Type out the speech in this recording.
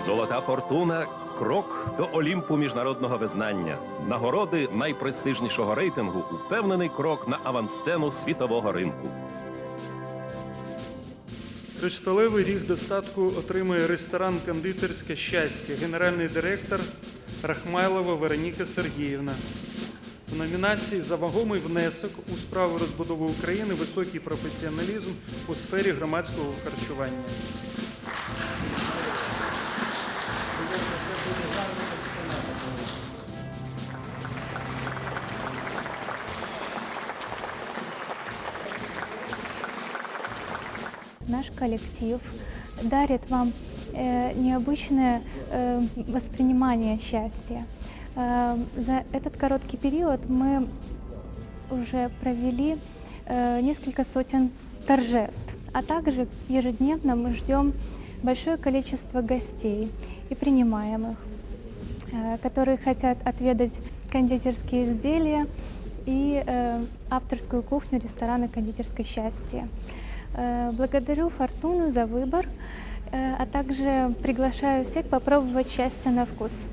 Золота фортуна крок до Олімпу міжнародного визнання. Нагороди найпрестижнішого рейтингу упевнений крок на авансцену світового ринку. Кришталевий ріг достатку отримує ресторан Кондитерське щастя, генеральний директор Рахмайлова Вероніка Сергіївна. В номінації за вагомий внесок у справу розбудови України високий професіоналізм у сфері громадського харчування. Наш коллектив дарит вам э, необычное э, воспринимание счастья. Э, за этот короткий период мы уже провели э, несколько сотен торжеств, а также ежедневно мы ждем большое количество гостей и принимаемых, э, которые хотят отведать кондитерские изделия и э, авторскую кухню ресторана «Кондитерское счастье». Э, Благодарю Фортуну за выбор, э, а также приглашаю всех попробовать счастье на вкус.